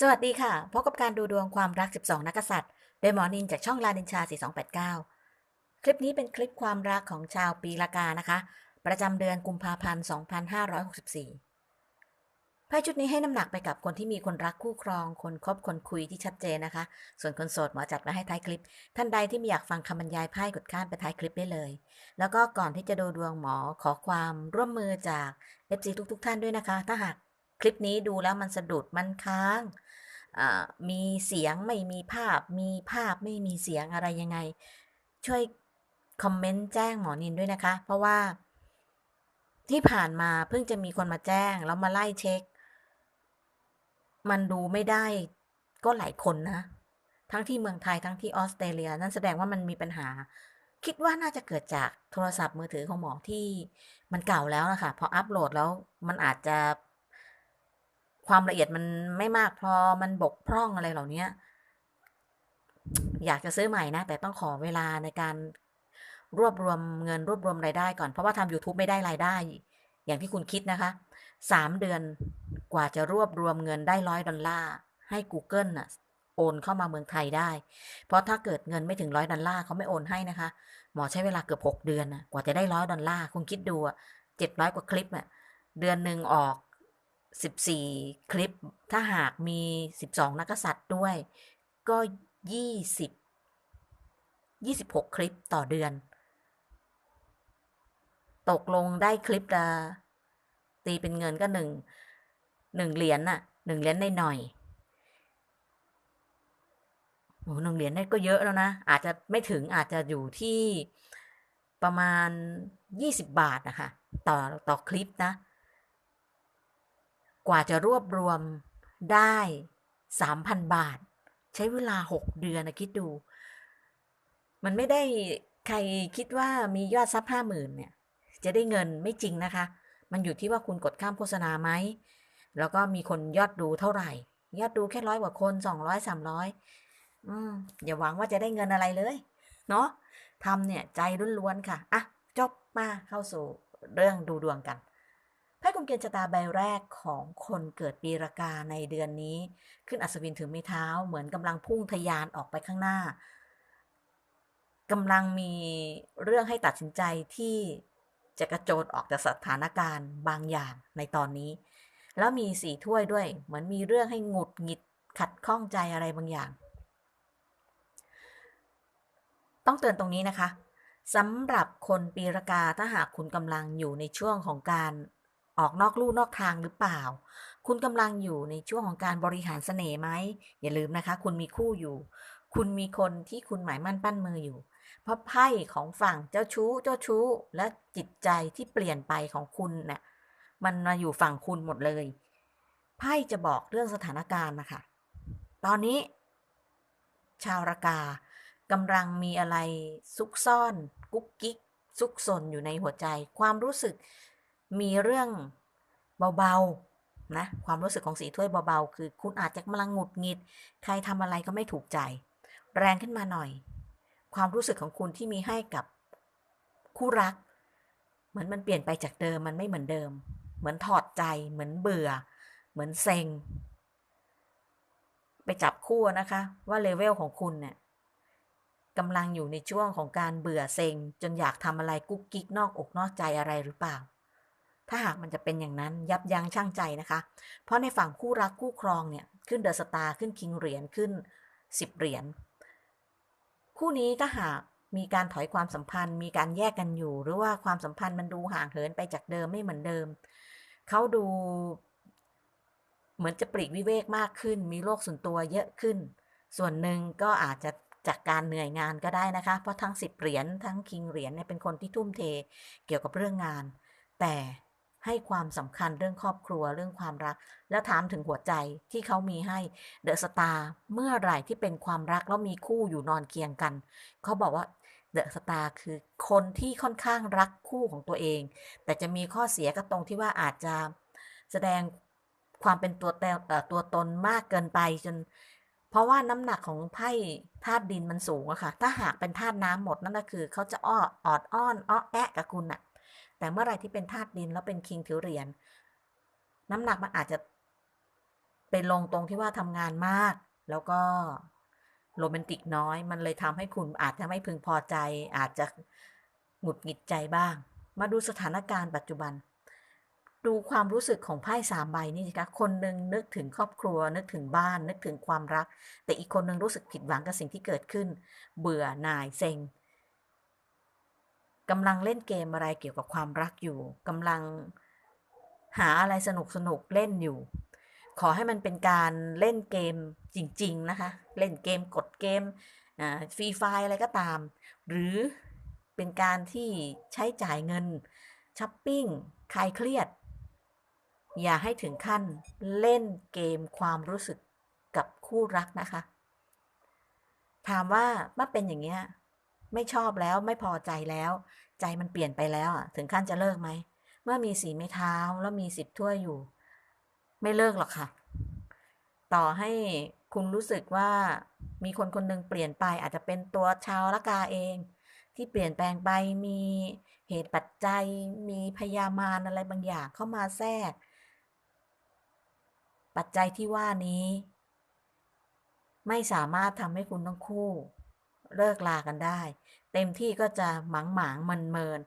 สวัสดีค่ะ พบกับการดูดวงความรัก 12 นักษัตริย์โดยหมอนินจากช่องลาดินชา 4289 คลิปนี้เป็นคลิปความรักของชาวปีละกานะคะ ประจำเดือนกุมภาพันธ์ 2564ไพ่ชุดนี้ให้น้ำหนักไปกับคนที่มีคนรักคู่ครอง คนคบคนคุยที่ชัดเจนนะคะ ส่วนคนโสดหมอจัดไว้ให้ท้ายคลิป ท่านใดที่ไม่อยากฟังคำบรรยายไพ่กดข้ามไปท้ายคลิปได้เลย แล้วก็ก่อนที่จะดูดวงหมอขอความร่วมมือจาก FC ทุก ๆ ท่านด้วยนะคะ ถ้าหากคลิปนี้ดูแล้วมันสะดุดมันค้าง มีเสียงไม่มีภาพ มีภาพไม่มีเสียงอะไรยังไง ช่วยคอมเมนต์แจ้งหมอนินด้วยนะคะ เพราะว่าที่ผ่านมาเพิ่งจะมีคนมาแจ้ง แล้วมาไล่เช็ค มันดูไม่ได้ก็หลายคนนะ ทั้งที่เมืองไทยทั้งที่ออสเตรเลีย นั่นแสดงว่ามันมีปัญหา คิดว่าน่าจะเกิดจากโทรศัพท์มือถือของหมอที่มันเก่าแล้วนะคะพออัปโหลดแล้วมันอาจจะ ความละเอียดมันไม่มากพอมันบกพร่องอะไรเหล่านี้อยากจะซื้อใหม่นะ แต่ต้องขอเวลาในการรวบรวมเงินรวบรวมรายได้ก่อน เพราะว่าทำ YouTube ไม่ได้รายได้ อย่างที่คุณคิดนะคะสามเดือนกว่าจะรวบรวมเงินได้ร้อยดอลลาร์ให้ Google น่ะโอนเข้ามาเมืองไทยได้ เพราะถ้าเกิดเงินไม่ถึงร้อยดอลลาร์เขาไม่โอนให้นะคะ หมอใช้เวลาเกือบหกเดือนนะกว่าจะได้ร้อยดอลลาร์คุณคิดดูอะเจ็ดร้อยกว่าคลิปอะเดือนหนึ่งออก 14 คลิป ถ้าหากมี 12 นักกษัตริย์ด้วย ก็ 20 26 คลิปต่อเดือน ตกลงได้คลิปละตีเป็นเงินก็หนึ่งหนึ่งเหรียญน่ะหนึ่งเหรียญในหน่อยโอ้หนึ่งเหรียญนี่ก็เยอะแล้วนะ อาจจะไม่ถึงอาจจะอยู่ที่ประมาณ 20 บาทนะคะ ต่อต่อคลิปนะ กว่าจะรวบรวมได้สามพันบาท ใช้เวลาหกเดือนนะคิดดู มันไม่ได้ใครคิดว่ามียอดซับห้าหมื่นเนี่ย จะได้เงินไม่จริงนะคะ มันอยู่ที่ว่าคุณกดข้ามโฆษณาไหม แล้วก็มีคนยอดดูเท่าไหร่ ยอดดูแค่ร้อยกว่าคนสองร้อยสามร้อยอืมอย่าหวังว่าจะได้เงินอะไรเลย เนาะทำเนี่ยใจล้วนๆค่ะ อะ จบมาเข้าสู่เรื่องดูดวงกัน ไพ่กุมเกณฑ์ชะตาใบแรกของคนเกิดปีรากาในเดือนนี้ ขึ้นอัศวินถือไม้เท้าเหมือนกำลังพุ่งทะยานออกไปข้างหน้ากำลังมีเรื่องให้ตัดสินใจที่จะกระโจนออกจากสถานการณ์บางอย่างในตอนนี้ แล้วมีสีถ้วยด้วย เหมือนมีเรื่องให้หงุดหงิดขัดข้องใจอะไรบางอย่าง ต้องเตือนตรงนี้นะคะสำหรับคนปีรากาถ้าหากคุณกำลังอยู่ในช่วงของการ ออกนอกลู่นอกทางหรือเปล่า คุณกำลังอยู่ในช่วงของการบริหารเสน่ห์ไหม อย่าลืมนะคะ คุณมีคู่อยู่ คุณมีคนที่คุณหมายมั่นปั้นมืออยู่ เพราะไพ่ของฝั่งเจ้าชู้ เจ้าชู้ และจิตใจที่เปลี่ยนไปของคุณเนะ่ยมันมาอยู่ฝั่งคุณหมดเลย ไพ่จะบอกเรื่องสถานการณ์นะคะ ตอนนี้ ชาวรากากำลังมีอะไรซุกซ่อน กุ๊กกิ๊กซุกซนอยู่ในหัวใจ ความรู้สึก มีเรื่องเบาๆนะความรู้สึกของสีถ้วยเบาๆ คือคุณอาจจะกำลังหงุดหงิด ใครทำอะไรก็ไม่ถูกใจ แรงขึ้นมาหน่อย ความรู้สึกของคุณที่มีให้กับคู่รัก เหมือนมันเปลี่ยนไปจากเดิมมันไม่เหมือนเดิม เหมือนถอดใจ เหมือนเบื่อ เหมือนเซ็ง ไปจับคู่นะคะ ว่าเลเวลของคุณเนี่ยกำลังอยู่ในช่วงของการเบื่อเซ็ง จนอยากทำอะไรกุ๊กกิ๊กนอกอกนอกใจอะไรหรือเปล่า ถ้าหากมันจะเป็นอย่างนั้นยับยั้งชั่งใจนะคะ เพราะในฝั่งคู่รักคู่ครองเนี่ยขึ้นเดอะสตาร์ขึ้นคิงเหรียญขึ้นสิบเหรียญคู่นี้ถ้าหากมีการถอยความสัมพันธ์ มีการแยกกันอยู่ หรือว่าความสัมพันธ์มันดูห่างเหินไปจากเดิมไม่เหมือนเดิม เขาดูเหมือนจะปลีกวิเวกมากขึ้น มีโลกส่วนตัวเยอะขึ้น ส่วนหนึ่งก็อาจจะจากการเหนื่อยงานก็ได้นะคะ เพราะทั้งสิบเหรียญทั้งคิงเหรียญเนี่ยเป็นคนที่ทุ่มเทเกี่ยวกับเรื่องงาน แต่ ให้ความสำคัญเรื่องครอบครัวเรื่องความรัก แล้วถามถึงหัวใจที่เขามีให้เดอะสตาร์เมื่อไหร่ที่เป็นความรักแล้วมีคู่อยู่นอนเคียงกัน เขาบอกว่าเดอะสตาร์คือคนที่ค่อนข้างรักคู่ของตัวเอง แต่จะมีข้อเสียก็ตรงที่ว่าอาจจะแสดงความเป็นตัวตัวตนมากเกินไปจน เพราะว่าน้ำหนักของไพ่ธาตุดินมันสูงอะค่ะ ถ้าหากเป็นธาตุน้ำหมดนั่นก็คือ เขาจะอ้อออดอ้อนอ้อแอะกับคุณอะ แต่เมื่อไรที่เป็นธาตุดินแล้วเป็นคิงถือเหรียญน้ำหนักมันอาจจะเป็นลงตรงที่ว่าทำงานมาก แล้วก็โรแมนติกน้อย มันเลยทำให้คุณอาจจะไม่พึงพอใจ อาจจะหงุดหงิดใจบ้าง มาดูสถานการณ์ปัจจุบัน ดูความรู้สึกของไพ่สามใบนี่สิคะคนหนึ่งนึกถึงครอบครัว นึกถึงบ้าน นึกถึงความรัก แต่อีกคนหนึ่งรู้สึกผิดหวังกับสิ่งที่เกิดขึ้น เบื่อหน่ายเซ็ง กำลังเล่นเกมอะไรเกี่ยวกับความรักอยู่กำลังหาอะไรสนุกสนุกเล่นอยู่ ขอให้มันเป็นการเล่นเกมจริง ๆ นะคะ เล่นเกมกดเกมฟรีไฟอะไรก็ตาม หรือเป็นการที่ใช้จ่ายเงินช้อปปิ้งคลายเครียด อย่าให้ถึงขั้นเล่นเกมความรู้สึกกับคู่รักนะคะ ถามว่าเมื่อเป็นอย่างเงี้ย ไม่ชอบแล้วไม่พอใจแล้ว ใจมันเปลี่ยนไปแล้วอะถึงขั้นจะเลิกไหม เมื่อมีสีไม้เท้าแล้วมีสิบถ้วยอยู่ ไม่เลิกหรอกค่ะ ต่อให้คุณรู้สึกว่ามีคนคนหนึ่งเปลี่ยนไปอาจจะเป็นตัวชาวละกาเอง ที่เปลี่ยนแปลงไปมีเหตุปัจจัยมีพยามารอะไรบางอย่างเข้ามาแทรก ปัจจัยที่ว่านี้ ไม่สามารถทำให้คุณทั้งคู่ เลิกลากันได้ เต็มที่ก็จะหมางหมางมันเมิน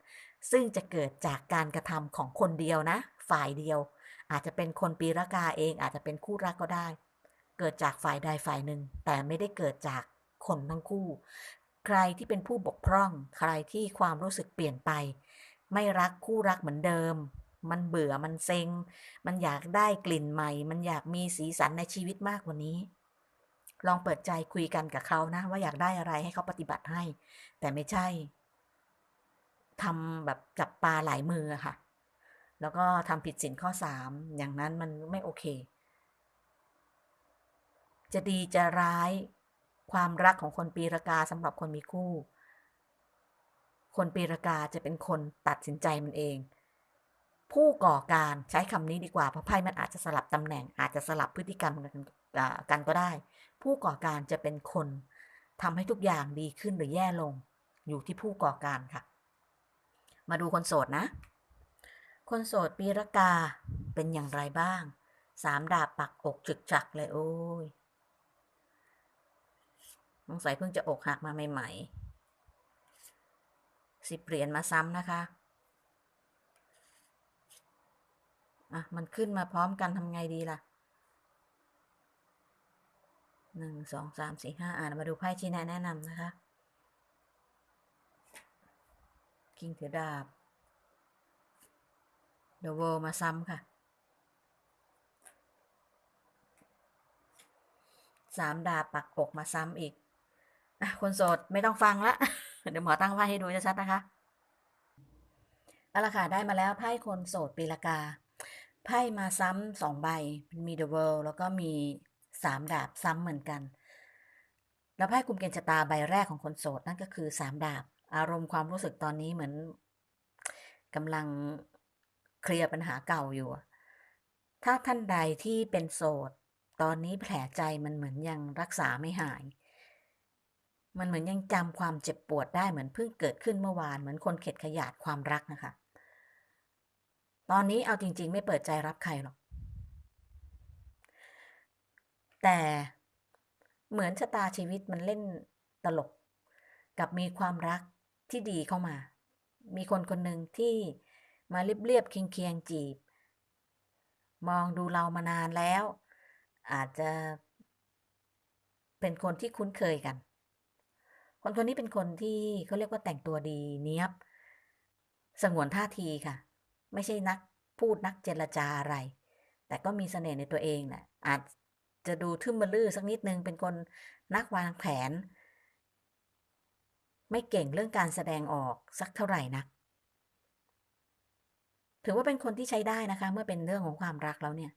ซึ่งจะเกิดจากการกระทำของคนเดียวนะ ฝ่ายเดียว อาจจะเป็นคนปีละกาเองอาจจะเป็นคู่รักก็ได้ เกิดจากฝ่ายใดฝ่ายหนึ่ง แต่ไม่ได้เกิดจากคนทั้งคู่ ใครที่เป็นผู้บกพร่อง ใครที่ความรู้สึกเปลี่ยนไป ไม่รักคู่รักเหมือนเดิมมันเบื่อ มันเซ็ง มันอยากได้กลิ่นใหม่ มันอยากมีสีสันในชีวิตมากกว่านี้ ลองเปิดใจคุยกันกับเขานะ ว่าอยากได้อะไรให้เขาปฏิบัติให้ แต่ไม่ใช่ทำแบบจับปลาหลายมือค่ะ แล้วก็ทำผิดสินข้อสามอย่างนั้นมันไม่โอเค จะดีจะร้ายความรักของคนปีรากาสำหรับคนมีคู่ คนปีรากาจะเป็นคนตัดสินใจมันเอง ผู้ก่อการใช้คำนี้ดีกว่าเพราะไพ่มันอาจจะสลับตำแหน่งอาจจะสลับพฤติกรรมกัน กันก็ได้ ผู้ก่อการจะเป็นคนทำให้ทุกอย่างดีขึ้นหรือแย่ลง อยู่ที่ผู้ก่อการค่ะ มาดูคนโสดนะ คนโสดปีรกาเป็นอย่างไรบ้าง สามดาบปักอกจึกจักเลยโอ้ยสงสัยเพิ่งจะอกหักมาใหม่ๆสิบเหรียญมาซ้ำนะคะอะมันขึ้นมาพร้อมกันทำไงดีล่ะ หนึ่งสองสามสี่ห้าอ่านมาดูไพ่ชี้แนะแนะนำนะคะคิงถือดาบเดอะเวลมาซ้ำค่ะสามดาบปักอกมาซ้ำอีกอคนโสดไม่ต้องฟังละ เดี๋ยวหมอตั้งไพ่ให้ดูชัดๆนะคะเอาละค่ะได้มาแล้วไพ่คนโสดปีละกา ไพ่มาซ้ำสองใบ มีเดอะเวิลแล้วก็มี สามดาบซ้ำเหมือนกัน แล้วไพ่กลุ่มเกณฑ์ชะตาใบแรกของคนโสดนั่นก็คือสามดาบ อารมณ์ความรู้สึกตอนนี้เหมือนกำลังเคลียร์ปัญหาเก่าอยู่ ถ้าท่านใดที่เป็นโสด ตอนนี้แผลใจมันเหมือนยังรักษาไม่หาย มันเหมือนยังจำความเจ็บปวดได้เหมือนเพิ่งเกิดขึ้นเมื่อวานเหมือนคนเข็ดขยาดความรักนะคะ ตอนนี้เอาจริง ๆ ไม่เปิดใจรับใครหรอก แต่เหมือนชะตาชีวิตมันเล่นตลก กับมีความรักที่ดีเข้ามา มีคนคนหนึ่งที่มาเรียบๆเคียงๆจีบ มองดูเรามานานแล้ว อาจจะเป็นคนที่คุ้นเคยกัน คนคนนี้เป็นคนที่เขาเรียกว่าแต่งตัวดีเนี้ยบ สงวนท่าทีค่ะ ไม่ใช่นักพูดนักเจรจาอะไร แต่ก็มีเสน่ห์ในตัวเองแหละอาจ จะดูทึมบลื้อสักนิดนึงเป็นคนนักวางแผน ไม่เก่งเรื่องการแสดงออกสักเท่าไหร่นักถือว่าเป็นคนที่ใช้ได้นะคะ เมื่อเป็นเรื่องของความรักแล้วเนี่ย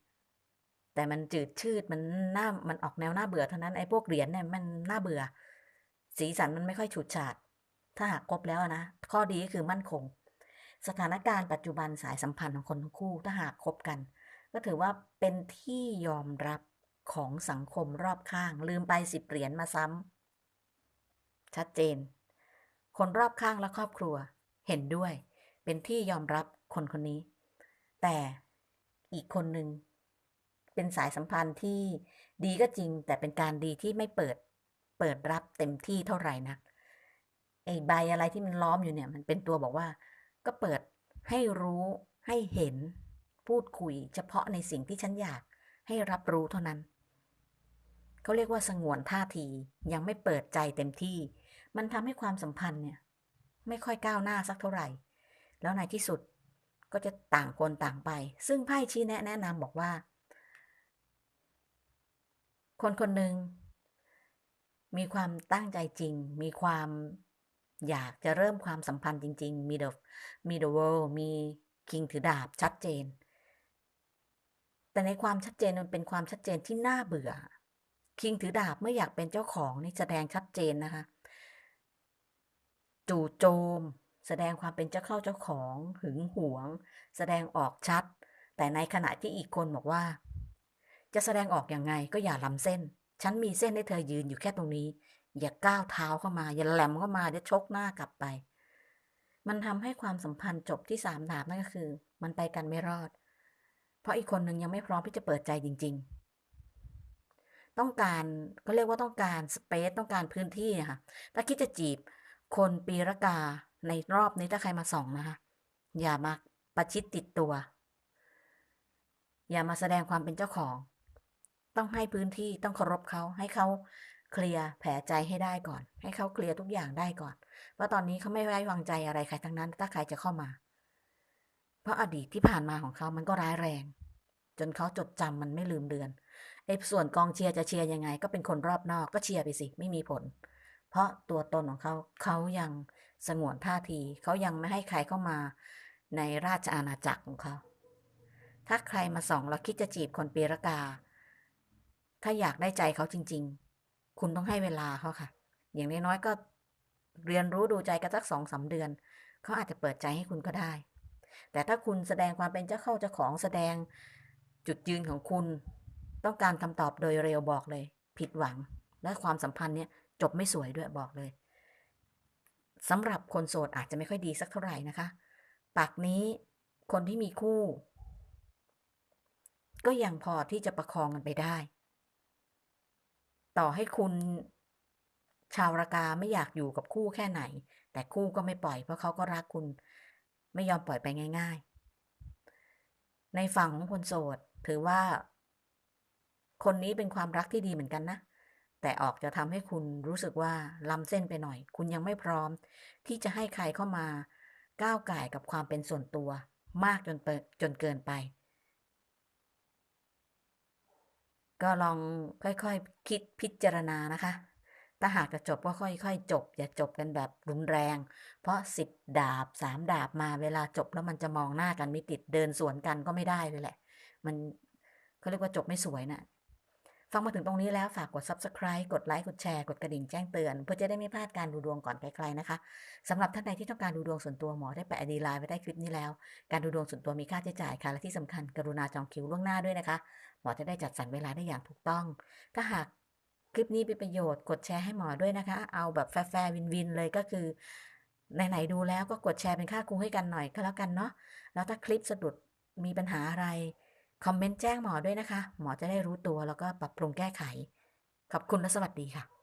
แต่มันจืดชืดมันหน้ามันออกแนวหน้าเบื่อเท่านั้นไอ้พวกเหรียญเนี่ยมันน่าเบื่อ สีสันมันไม่ค่อยฉูดฉาด ถ้าหากครบแล้วนะข้อดีก็คือมั่นคง สถานการณ์ปัจจุบันสายสัมพันธ์ของคนทั้งคู่ถ้าหากคบกัน ก็ถือว่าเป็นที่ยอมรับ ของสังคมรอบข้าง ลืมไปสิบเหรียญมาซ้ำชัดเจน คนรอบข้างและครอบครัว เห็นด้วย เป็นที่ยอมรับคนคนนี้ แต่อีกคนหนึ่งเป็นสายสัมพันธ์ที่ดีก็จริง แต่เป็นการดีที่ไม่เปิด เปิดรับเต็มที่เท่าไหร่นักไอ้ใบอะไรที่มันล้อมอยู่เนี่ย มันเป็นตัวบอกว่า ก็เปิดให้รู้ให้เห็น พูดคุยเฉพาะในสิ่งที่ฉันอยากให้รับรู้เท่านั้น เขาเรียกว่าสงวนท่าที ยังไม่เปิดใจเต็มที่ มันทำให้ความสัมพันธ์เนี่ย ไม่ค่อยก้าวหน้าสักเท่าไหร่ แล้วในที่สุดก็จะต่างคนต่างไป ซึ่งไพ่ชี้แนะแนะนำบอกว่า คนคนหนึ่งมีความตั้งใจจริง มีความอยากจะเริ่มความสัมพันธ์จริง ๆ มี the มี the world มี king ถือดาบชัดเจน แต่ในความชัดเจนมันเป็นความชัดเจนที่น่าเบื่อ คิงถือดาบเมื่ออยากเป็นเจ้าของนี่แสดงชัดเจนนะคะ จู่โจม แสดงความเป็นเจ้าเข้าเจ้าของหึงหวง แสดงออกชัด แต่ในขณะที่อีกคนบอกว่า จะแสดงออกอยังไงก็อย่าล้ำเส้น ฉันมีเส้นให้เธอยืนอยู่แค่ตรงนี้ อย่าก้าวเท้าเข้ามา อย่าแหลมเข้ามาเดี๋ยวชกหน้ากลับไป มันทำให้ความสัมพันธ์จบที่สามดาบนั่นก็คือ มันไปกันไม่รอด เพราะอีกคนหนึ่งยังไม่พร้อมที่จะเปิดใจจริง ๆ ต้องการก็เรียกว่าต้องการสเปซต้องการพื้นที่นะคะถ้าคิดจะจีบคนปีรกาในรอบนี้ถ้าใครมาส่องนะคะ อย่ามาประชิดติดตัว อย่ามาแสดงความเป็นเจ้าของ ต้องให้พื้นที่ต้องเคารพเขาให้เขาเคลียร์แผลใจให้ได้ก่อน ให้เขาเคลียร์ทุกอย่างได้ก่อนว่าตอนนี้เขาไม่ไว้วางใจอะไรใครทั้งนั้น ถ้าใครจะเข้ามา เพราะอดีตที่ผ่านมาของเขามันก็ร้ายแรง จนเขาจดจำมันไม่ลืมเดือน อ้ส่วนกองเชียร์จะเชียร์ยังไง ก็เป็นคนรอบนอกก็เชียร์ไปสิไม่มีผล เพราะตัวตนของเขาเขายังสงวนท่าทีเขายังไม่ให้ใครเข้ามาในราชอาณาจักรของเขา ถ้าใครมาส่องแล้วคิดจะจีบคนปีรกา ถ้าอยากได้ใจเขาจริง ๆ คุณต้องให้เวลาเขาค่ะ อย่างน้อยๆก็เรียนรู้ดูใจกันสักสองสาเดือน เขาอาจจะเปิดใจให้คุณก็ได้ แต่ถ้าคุณแสดงความเป็นเจ้าเข้าเจ้าของแสดงจุดยืนของคุณ ต้องการคำตอบโดยเร็วบอกเลย ผิดหวัง และความสัมพันธ์เนี่ยจบไม่สวยด้วยบอกเลยสำหรับคนโสดอาจจะไม่ค่อยดีสักเท่าไหร่นะคะ ปากนี้คนที่มีคู่ ก็ยังพอที่จะประคองกันไปได้ ต่อให้คุณชาวรากาไม่อยากอยู่กับคู่แค่ไหน แต่คู่ก็ไม่ปล่อยเพราะเขาก็รักคุณ ไม่ยอมปล่อยไปง่าย ๆ ในฝั่งของคนโสดถือว่า คนนี้เป็นความรักที่ดีเหมือนกันนะ แต่ออกจะทำให้คุณรู้สึกว่าล้ำเส้นไปหน่อย คุณยังไม่พร้อม ที่จะให้ใครเข้ามาก้าวไก่กับความเป็นส่วนตัว มากจนเปิจนเกินไป ก็ลองค่อยๆคคิดพิจารณานะคะ ถ้าหากจะจบก็ค่อยๆจบ อย่าจบกันแบบรุนแรง เพราะสิบดาบสามดาบมาเวลาจบแล้วมันจะมองหน้ากันไม่ติดเดินสวนกันก็ไม่ได้เลยแหละ มันเขาเรียกว่าจบไม่สวยนะ่ะ ฟังมาถึงตรงนี้แล้วฝากกด subscribe กดไลค์ กดแชร์ กดกระดิ่งแจ้งเตือน เพื่อจะได้ไม่พลาดการดูดวงก่อนใครๆนะคะสำหรับท่านใดที่ต้องการดูดวงส่วนตัวหมอได้แปะดีไลน์ไว้ใต้คลิปนี้แล้ว การดูดวงส่วนตัวมีค่าใช้จ่ายค่ะ และที่สำคัญกรุณาจองคิวล่วงหน้าด้วยนะคะ หมอจะได้จัดสรรเวลาได้อย่างถูกต้อง ถ้าหากคลิปนี้เป็นประโยชน์กดแชร์ให้หมอด้วยนะคะ เอาแบบแฟร์วินวินเลยก็คือไหนๆดูแล้วก็กดแชร์เป็นค่าครูให้กันหน่อยก็แล้วกันเนาะแล้วถ้าคลิปสะดุดมีปัญหาอะไร คอมเมนต์แจ้งหมอด้วยนะคะ หมอจะได้รู้ตัวแล้วก็ปรับปรุงแก้ไข ขอบคุณและสวัสดีค่ะ